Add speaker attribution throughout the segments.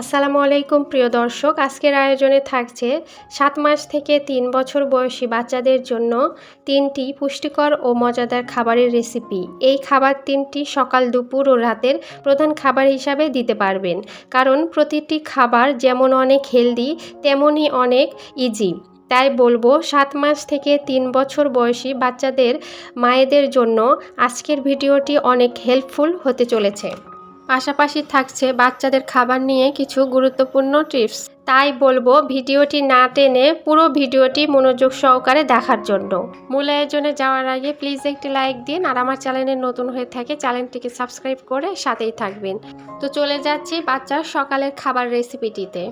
Speaker 1: আসসালামু আলাইকুম, প্রিয় দর্শক। আজকের আয়োজনে থাকছে সাত মাস থেকে তিন বছর বয়সী বাচ্চাদের জন্য তিনটি পুষ্টিকর ও মজাদার খাবারের রেসিপি। এই খাবার তিনটি সকাল, দুপুর ও রাতের প্রধান খাবার হিসাবে দিতে পারবেন। কারণ প্রতিটি খাবার যেমন অনেক হেলদি তেমনই অনেক ইজি তাই বলব, সাত মাস থেকে তিন বছর বয়সী বাচ্চাদের, মায়েদের জন্য আজকের ভিডিওটি অনেক হেল্পফুল হতে চলেছে। পাশাপাশি থাকছে বাচ্চাদের খাবার নিয়ে কিছু গুরুত্বপূর্ণ টিপস। তাই বলব, ভিডিওটি না টেনে পুরো ভিডিওটি মনোযোগ সহকারে দেখার জন্য। মূল আয়োজনে যাওয়ার আগে প্লিজ একটি লাইক দিন আর আমার চ্যানেলে নতুন হয়ে থাকে, চ্যানেলটিকে সাবস্ক্রাইব করে সাথেই থাকবেন। তো চলে যাচ্ছি বাচ্চার সকালের খাবার রেসিপিটিতে।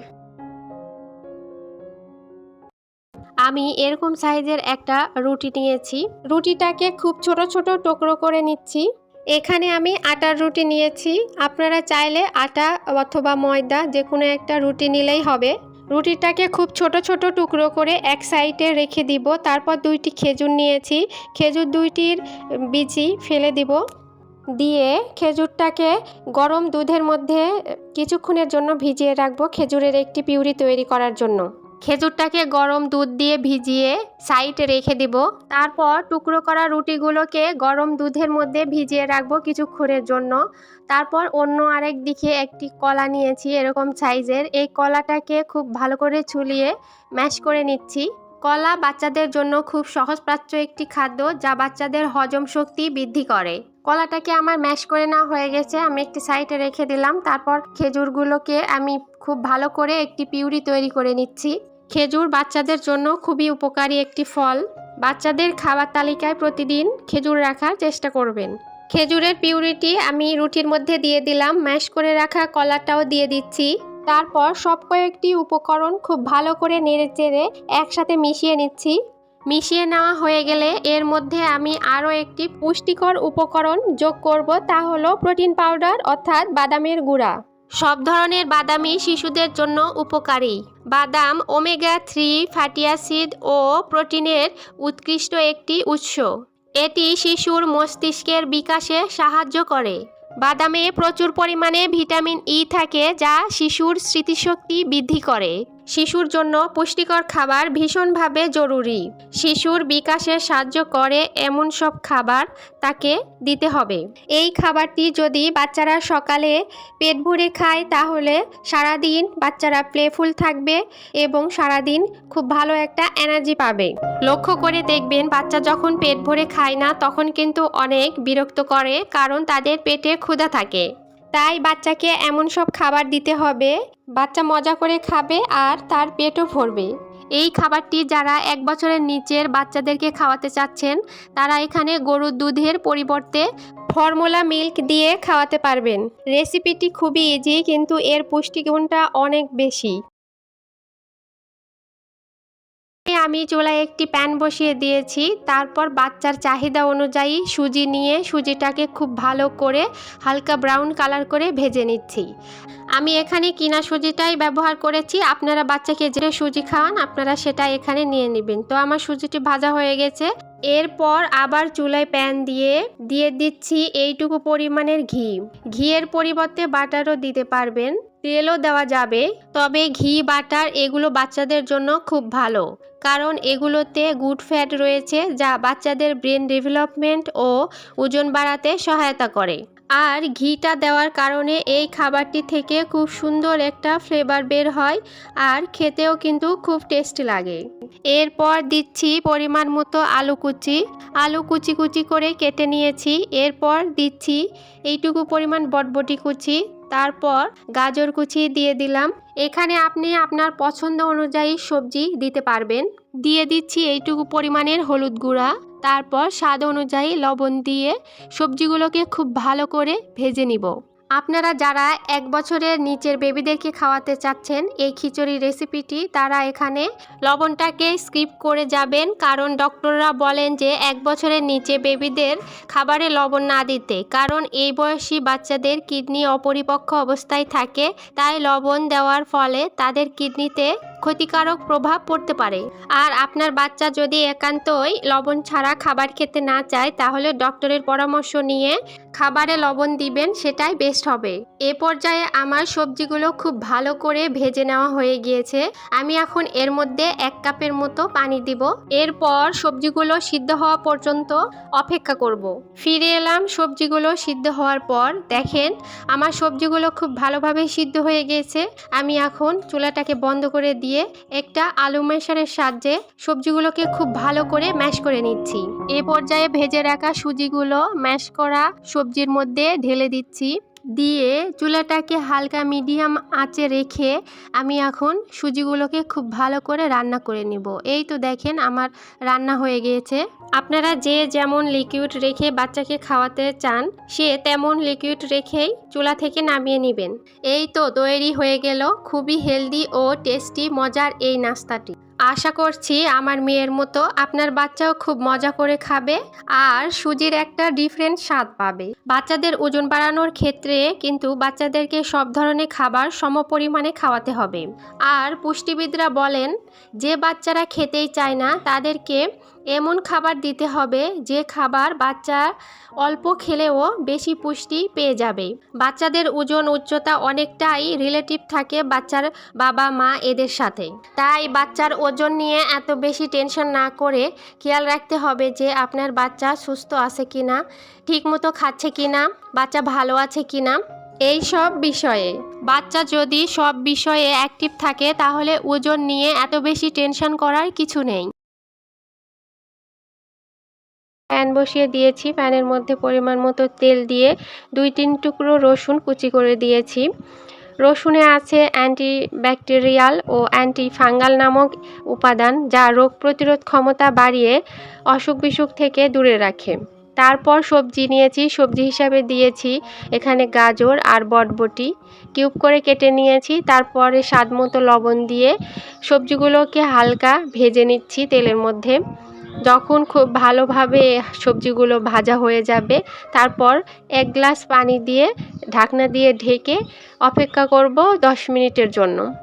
Speaker 1: আমি এরকম সাইজের একটা রুটি নিয়েছি। রুটিটাকে খুব ছোট ছোট টুকরো করে নিচ্ছি। এখানে আমি আটার রুটি নিয়েছি। আপনারা চাইলে আটা অথবা ময়দা যে কোনো একটা রুটি নিলেই হবে। রুটিটাকে খুব ছোট ছোট টুকরো করে এক সাইডে রেখে দিব। তারপর দুইটি খেজুর নিয়েছি। খেজুর দুইটির বিচি ফেলে দিব। দিয়ে খেজুরটাকে গরম দুধের মধ্যে কিছুক্ষণের জন্য ভিজিয়ে রাখব খেজুরের একটি পিউরি তৈরি করার জন্য। খেজুরটাকে গরম দুধ দিয়ে ভিজিয়ে সাইডে রেখে দিব। তারপর টুকরো করা রুটিগুলোকে গরম দুধের মধ্যে ভিজিয়ে রাখব কিছুক্ষণের জন্য। তারপর অন্য আরেক দিকে একটি কলা নিয়েছি, এরকম সাইজের। এই কলাটাকে খুব ভালো করে ছুলিয়ে ম্যাশ করে নিচ্ছি। কলা বাচ্চাদের জন্য খুব সহজপ্রাচ্য একটি খাদ্য, যা বাচ্চাদের হজম শক্তি বৃদ্ধি করে। কলাটাকে আমার ম্যাশ করে নেওয়া হয়ে গেছে, আমি একটি সাইডে রেখে দিলাম। তারপর খেজুরগুলোকে আমি খুব ভালো করে একটি পিউরি তৈরি করে নিচ্ছি। খেজুর বাচ্চাদের জন্য খুবই উপকারী একটি ফল। বাচ্চাদের খাবার তালিকায় প্রতিদিন খেজুর রাখার চেষ্টা করবেন। খেজুরের পিউরিটি আমি রুটির মধ্যে দিয়ে দিলাম, ম্যাশ করে রাখা কলাটাও দিয়ে দিচ্ছি। তারপর সব কয়েকটি উপকরণ খুব ভালো করে নেড়ে চেড়ে একসাথে মিশিয়ে নিচ্ছি। মিশিয়ে নেওয়া হয়ে গেলে এর মধ্যে আমি আরও একটি পুষ্টিকর উপকরণ যোগ করব, তা হলো প্রোটিন পাউডার অর্থাৎ বাদামের গুঁড়া। সব ধরনের বাদামই শিশুদের জন্য উপকারী। বাদাম, ওমেগা থ্রি, ফ্যাটি অ্যাসিড ও প্রোটিনের উৎকৃষ্ট একটি উৎস। এটি শিশুর মস্তিষ্কের বিকাশে সাহায্য করে। বাদামে প্রচুর পরিমাণে ভিটামিন ই থাকে যা শিশুর স্মৃতিশক্তি বৃদ্ধি করে। শিশুর জন্য পুষ্টিকর খাবার ভীষণভাবে জরুরি। শিশুর বিকাশে সাহায্য করে এমন সব খাবার তাকে দিতে হবে। এই খাবারটি যদি বাচ্চারা সকালে পেট ভরে খায়, তাহলে সারাদিন বাচ্চারা প্লেফুল থাকবে এবং সারাদিন খুব ভালো একটা এনার্জি পাবে। লক্ষ্য করে দেখবেন, বাচ্চা যখন পেট ভরে খায় না, তখন কিন্তু অনেক বিরক্ত করে, কারণ তাদের পেটে ক্ষুধা থাকে। তাই বাচ্চাকে এমন সব খাবার দিতে হবে। বাচ্চা মজা করে খাবে আর তার পেটও ভরবে। এই খাবারটি যারা এক বছরের নিচের বাচ্চাদেরকে খাওয়াতে চাচ্ছেন, তারা এখানে গরুর দুধের পরিবর্তে ফর্মুলা মিল্ক দিয়ে খাওয়াতে পারবেন। রেসিপিটি খুবই ইজি কিন্তু এর পুষ্টিগুণটা অনেক বেশি। আমি চুলায় একটি প্যান বসিয়ে দিয়েছি। তারপর বাচ্চার চাহিদা অনুযায়ী সুজি নিয়ে সুজিটাকে খুব ভালো করে হালকা ব্রাউন কালার করে ভেজে নিচ্ছি। আমি এখানে কিনা সুজিটাই ব্যবহার করেছি। আপনারা বাচ্চাকে যে সুজি খাওয়ান, আপনারা সেটা এখানে নিয়ে নেবেন। তো আমার সুজিটি ভাজা হয়ে গেছে। এরপর আবার চুলায় প্যান দিয়ে দিয়ে দিচ্ছি এইটুকু পরিমাণের ঘি। ঘিয়ের পরিবর্তে বাটারও দিতে পারবেন। তেলও দেওয়া যাবে, তবে ঘি, বাটার এগুলো বাচ্চাদের জন্য খুব ভালো। কারণ এগুলোতে গুড ফ্যাট রয়েছে, যা বাচ্চাদের ব্রেন ডেভেলপমেন্ট ও ওজন বাড়াতে সহায়তা করে। আর ঘিটা দেওয়ার কারণে এই খাবারটি থেকে খুব সুন্দর একটা ফ্লেভার বের হয়, আর খেতেও কিন্তু খুব টেস্টি লাগে। এরপর দিচ্ছি পরিমাণ মতো আলু কুচি। আলু কুচি কুচি করে কেটে নিয়েছি। এরপর দিচ্ছি এইটুকু পরিমাণ বটবটি কুচি। তারপর গাজর কুচি দিয়ে দিলাম। এখানে আপনি আপনার পছন্দ অনুযায়ী সবজি দিতে পারবেন। দিয়ে দিচ্ছি এইটুকু পরিমাণের হলুদ গুঁড়া। তারপর স্বাদ অনুযায়ী লবণ দিয়ে সবজিগুলোকে খুব ভালো করে ভেজে নিব। আপনারা যারা এক বছরের নিচের বেবিদেরকে খাওয়াতে চাচ্ছেন, এই খিচুড়ি রেসিপিটি, তারা এখানে লবণটাকে স্কিপ করে যাবেন। কারণ ডক্টররা বলেন যে, এক বছরের নিচে বেবিদের খাবারে লবণ না দিতে। কারণ এই বয়সী বাচ্চাদের কিডনি অপরিপক্ক অবস্থায় থাকে। তাই লবণ দেওয়ার ফলে তাদের কিডনিতে ক্ষতিকারক প্রভাব পড়তে পারে। আর আপনার বাচ্চা যদি একান্তই লবণ ছাড়া খাবার খেতে না চায়, তাহলে ডক্টরের পরামর্শ নিয়ে খাবারে লবণ দিবেন, সেটাই বেস্ট হবে। এ পর্যায়ে আমার সবজিগুলো খুব ভালো করে ভেজে নেওয়া হয়ে গিয়েছে। আমি এখন এর মধ্যে এক কাপের মতো পানি দিব। এরপর সবজিগুলো সিদ্ধ হওয়া পর্যন্ত অপেক্ষা করব। ফিরে এলাম সবজিগুলো সিদ্ধ হওয়ার পর। দেখেন, আমার সবজিগুলো খুব ভালোভাবে সিদ্ধ হয়ে গিয়েছে আমি এখন চুলাটাকে বন্ধ করে দিয়ে একটা আলু মেশারের সাহায্যে সবজিগুলোকে খুব ভালো করে ম্যাশ করে নিচ্ছি। এ পর্যায়ে ভেজে রাখা সুজিগুলো ম্যাশ করা সবজির মধ্যে ঢেলে দিচ্ছি। দিয়ে চুলাটাকে হালকা মিডিয়াম আঁচে রেখে আমি এখন সুজিগুলোকে খুব ভালো করে রান্না করে নিব। এই তো দেখেন আমার রান্না হয়ে গিয়েছে। আপনারা যে যেমন লিকুইড রেখে বাচ্চাকে খাওয়াতে চান, সে তেমন লিকুইড রেখেই চুলা থেকে নামিয়ে নেবেন। এই তো তৈরি হয়ে গেল। খুবই হেলদি ও টেস্টি মজার এই নাস্তাটি। আশা করছি আমার মেয়ের মতো আপনার বাচ্চাও খুব মজা করে খাবে আর সুজির একটা ডিফারেন্ট স্বাদ পাবে। বাচ্চাদের ওজন বাড়ানোর ক্ষেত্রে কিন্তু বাচ্চাদেরকে সব ধরনের খাবার সমপরিমাণে খাওয়াতে হবে। আর পুষ্টিবিদরা বলেন, যে বাচ্চারা খেতেই চায় না, তাদেরকে এমন খাবার দিতে হবে যে খাবার বাচ্চা অল্প খেলেও বেশি পুষ্টি পেয়ে যাবে। বাচ্চাদের ওজন, উচ্চতা অনেকটাই রিলেটিভ থাকে বাচ্চার বাবা, মা এদের সাথে। তাই বাচ্চার ওজন নিয়ে এত বেশি টেনশন না করে খেয়াল রাখতে হবে যে আপনার বাচ্চা সুস্থ আছে কিনা, ঠিকমতো খাচ্ছে কিনা, বাচ্চা ভালো আছে কি না এই সব বিষয়ে। বাচ্চা যদি সব বিষয়ে অ্যাক্টিভ থাকে তাহলে ওজন নিয়ে এত বেশি টেনশন করার কিছু নেই। প্যান বসিয়ে দিয়েছি। প্যানের মধ্যে পরিমাণ মতো তেল দিয়ে দুই তিন টুকরো রসুন কুচি করে দিয়েছি। রসুনে আছে অ্যান্টি ব্যাকটেরিয়াল ও অ্যান্টি ফাঙ্গাল নামক উপাদান যা রোগ প্রতিরোধ ক্ষমতা বাড়িয়ে অসুখ বিসুখ থেকে দূরে রাখে। তারপর সবজি নিয়েছি। সবজি হিসাবে দিয়েছি এখানে গাজর আর বটবটি। কিউব করে কেটে নিয়েছি। তারপরে স্বাদ মতো লবণ দিয়ে সবজিগুলোকে হালকা ভেজে নিচ্ছি তেলের মধ্যে। যখন খুব ভালোভাবে সবজিগুলো ভাজা হয়ে যাবে, তারপর এক গ্লাস পানি দিয়ে ঢাকনা দিয়ে ঢেকে অপেক্ষা করব দশ মিনিটের জন্য।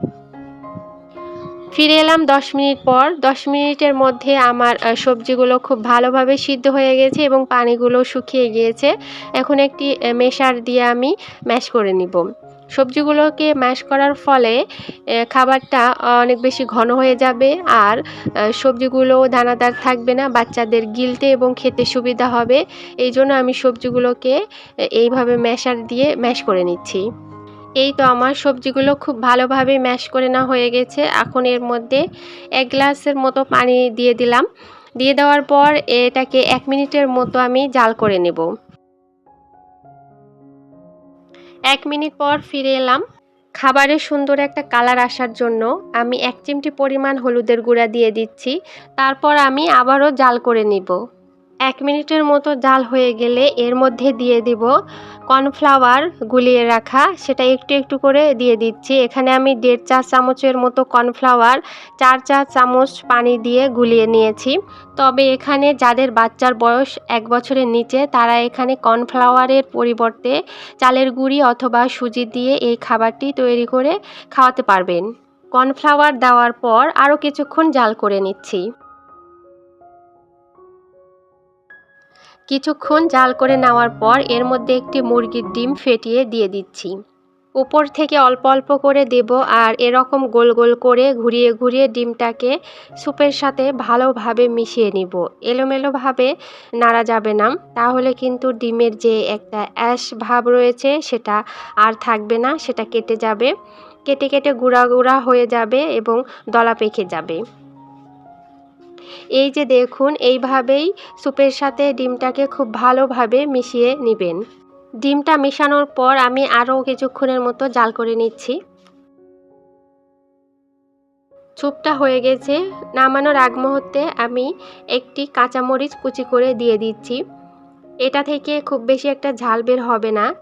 Speaker 1: ফিরে এলাম দশ মিনিট পর। দশ মিনিটের মধ্যে আমার সবজিগুলো খুব ভালোভাবে সিদ্ধ হয়ে গেছে এবং পানিগুলো শুকিয়ে গিয়েছে। এখন একটি মেশার দিয়ে আমি ম্যাশ করে নিব। সবজিগুলোকে ম্যাশ করার ফলে খাবারটা অনেক বেশি ঘন হয়ে যাবে আর সবজিগুলো দানাদার থাকবে না, বাচ্চাদের গিলতে এবং খেতে সুবিধা হবে। এই জন্য আমি সবজিগুলোকে এইভাবে ম্যাশার দিয়ে ম্যাশ করে নিচ্ছি। এই তো আমার সবজিগুলো খুব ভালোভাবে ম্যাশ করে নেওয়া হয়ে গেছে। এখন এর মধ্যে এক গ্লাসের মতো পানি দিয়ে দিলাম। দিয়ে দেওয়ার পর এটাকে এক মিনিটের মতো আমি জাল করে নেব। এক মিনিট পর ফিরে এলাম। খাবারে সুন্দর একটা কালার আসার জন্য আমি এক চিমটি পরিমাণ হলুদের গুঁড়া দিয়ে দিচ্ছি। তারপর আমি আবারও জাল করে নিব। এক মিনিটের মতো জাল হয়ে গেলে এর মধ্যে দিয়ে দিব কর্নফ্লাওয়ার গুলিয়ে রাখা। সেটা একটু একটু করে দিয়ে দিচ্ছি। এখানে আমি দেড় চা চামচের মতো কর্নফ্লাওয়ার, চার চা চামচ পানি দিয়ে গুলিয়ে নিয়েছি। তবে এখানে যাদের বাচ্চার বয়স এক বছরের নিচে, তারা এখানে কর্নফ্লাওয়ারের পরিবর্তে চালের গুঁড়ি অথবা সুজি দিয়ে এই খাবারটি তৈরি করে খাওয়াতে পারবেন। কর্নফ্লাওয়ার দেওয়ার পর আরও কিছুক্ষণ জাল করে নিচ্ছি। কিছুক্ষণ জাল করে নেওয়ার পর এর মধ্যে একটি মুরগির ডিম ফেটিয়ে দিয়ে দিচ্ছি। উপর থেকে অল্প অল্প করে দেব আর এরকম গোল গোল করে ঘুরিয়ে ঘুরিয়ে ডিমটাকে স্যুপের সাথে ভালোভাবে মিশিয়ে নিব। এলোমেলোভাবে নাড়া যাবে না, তাহলে কিন্তু ডিমের যে একটা অ্যাশ ভাব রয়েছে সেটা আর থাকবে না, সেটা কেটে যাবে। কেটে কেটে গুঁড়া গুঁড়া হয়ে যাবে এবং দলা পেকে যাবে। এই যে দেখুন, এইভাবেই স্যুপের সাথে ডিমটাকে খুব ভালোভাবে মিশিয়ে নেবেন। ডিমটা মেশানোর পর আমি আরও কিছুক্ষণের মতো জাল করে নিচ্ছি। স্যুপটা হয়ে গেছে। নামানোর আগ মুহূর্তে আমি একটি কাঁচামরিচ কুচি করে দিয়ে দিচ্ছি। এটা থেকে খুব বেশি একটা ঝাল বের হবে না।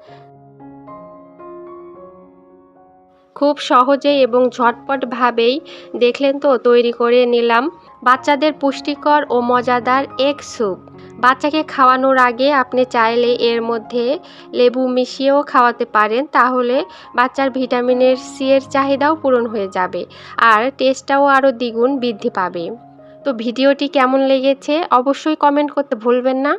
Speaker 1: খুব সহজেই এবং ঝটপটভাবেই দেখলেন তো, তৈরি করে নিলাম। বাচ্চাদের পুষ্টিকর ও মজাদার এগ স্যুপ। বাচ্চাকে খাওয়ানোর আগে আপনি চাইলে এর মধ্যে লেবু মিশিয়েও খাওয়াতে পারেন, তাহলে বাচ্চার ভিটামিনের সি এর চাহিদাও পূরণ হয়ে যাবে আর টেস্টটাও আরও দ্বিগুণ বৃদ্ধি পাবে। তো ভিডিওটি কেমন লেগেছে অবশ্যই কমেন্ট করতে ভুলবেন না।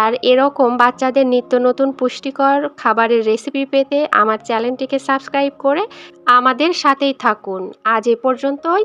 Speaker 1: আর এরকম বাচ্চাদের নিত্য নতুন পুষ্টিকর খাবারের রেসিপি পেতে আমার চ্যানেলটিকে সাবস্ক্রাইব করে আমাদের সাথেই থাকুন। আজ এ পর্যন্তই।